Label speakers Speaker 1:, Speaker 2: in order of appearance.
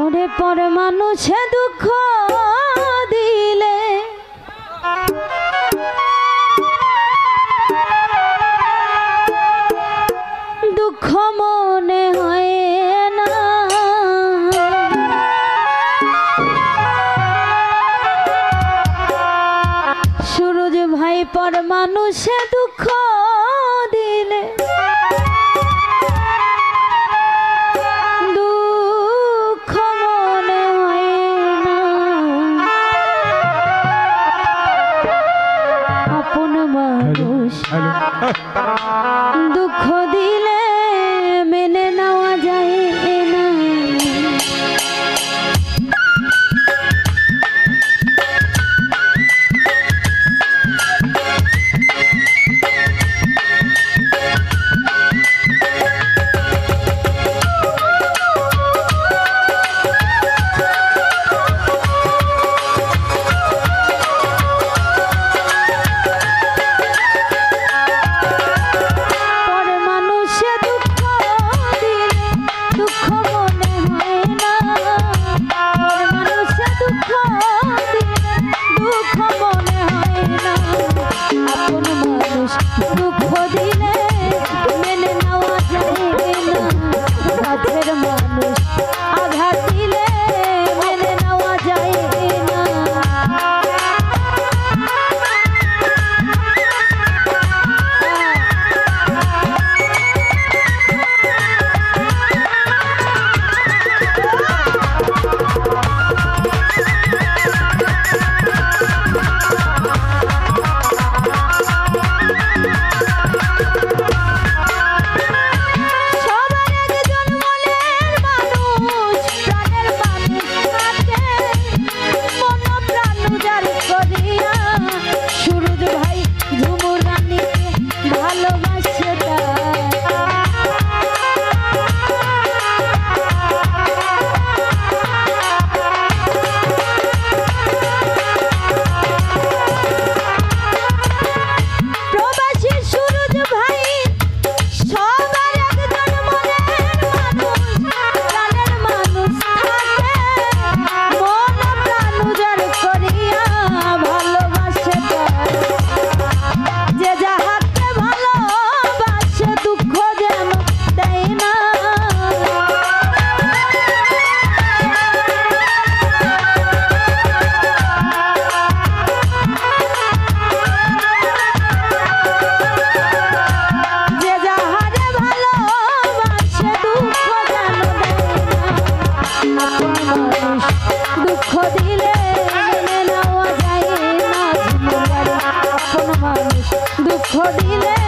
Speaker 1: ওরে পর মানুষে দুঃখ দিলে। দুঃখ মনে হয় সুরজ ভাই পর মানুষে दुख Oh, delay.